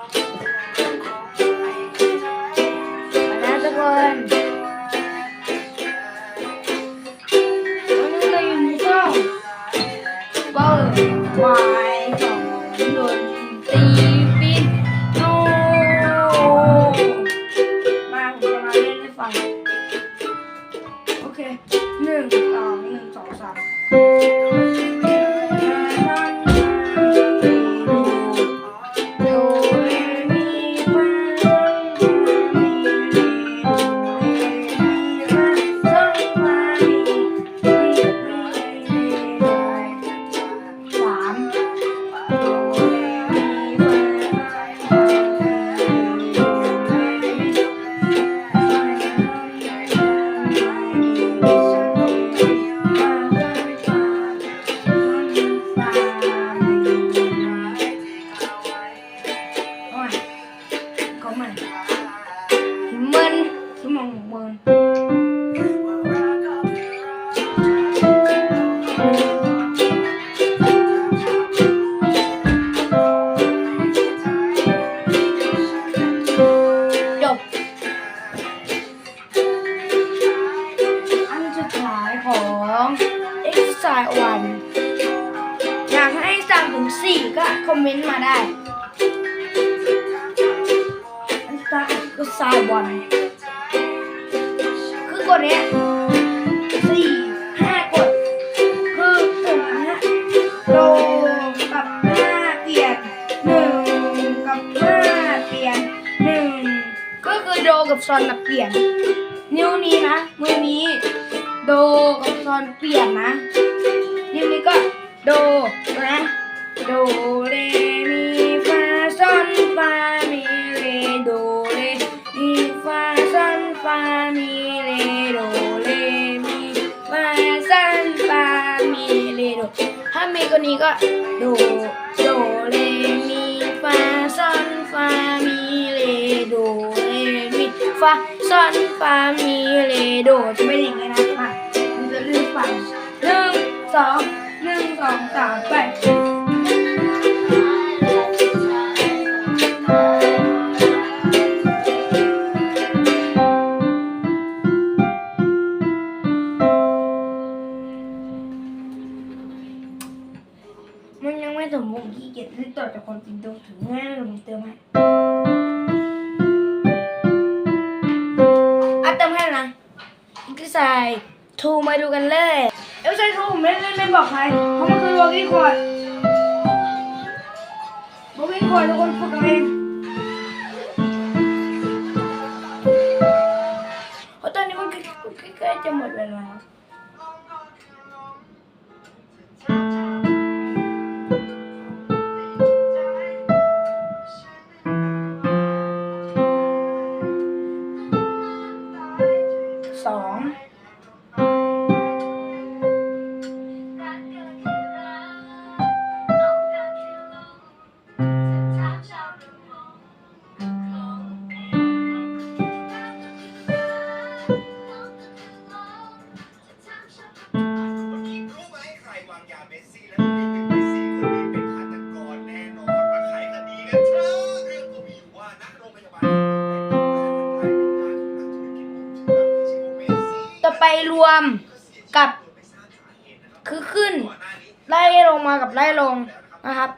นะทุกคนวันนี้เราอยู่ในช่องเปิดวายของดนตรีปิดโนมาผมจะมาเล่นให้ฟัง โอเคหนึ่งสองหนึ่งสองสาม ของ exercise วันอยากให้สามถึงสี่ก็คอมเมนต์มาได้อันสุดท้ายก็สายวันคือกดเนี้ยสี่ห้ากดคือถึงนะโดกับห้าเปลี่ยนหนึ่งกับห้าเปลี่ยนหนึ่งก็คือโดกับซอนนะเปลี่ยน นิ้วนี้นะมือนี้โด อนเปลี่ยนนะนิ้วนี้ก็โดนะโดเรมีฟาซอนฟามีเรโดเรมีฟาซอนฟามีเรโดเรมีฟาซอนฟามีเรโดถ้ามีกว่านี้ก็โดโดเรมีฟาซอนฟามีเรโดเรมีฟาซอนฟามีเรโดจะเป็นอย่างนี้นะคะมันจะลื มฟังหนึ่งสองหนึ่งสองสามไปมันยังไม่สมบูรณ์ขี้เกียจที่ต่อจากคนจริงตรงถึงแม่เรามีเติมให้อัดเติมให้นะก็ใส่ ทูมาดูกันเลย เอลใส่ทูผมไม่ไม่ไม่บอกใครเพราะมันคือบอกกี้คอร์ดบอกกี้คอร์ดทุกคนฝึกเอาเองเพราะตอนนี้มันใกล้ๆจะหมดเวลาแล้วสอง ไปรวมกับ คือขึ้นไล่ลงมากับไล่ลงนะครับ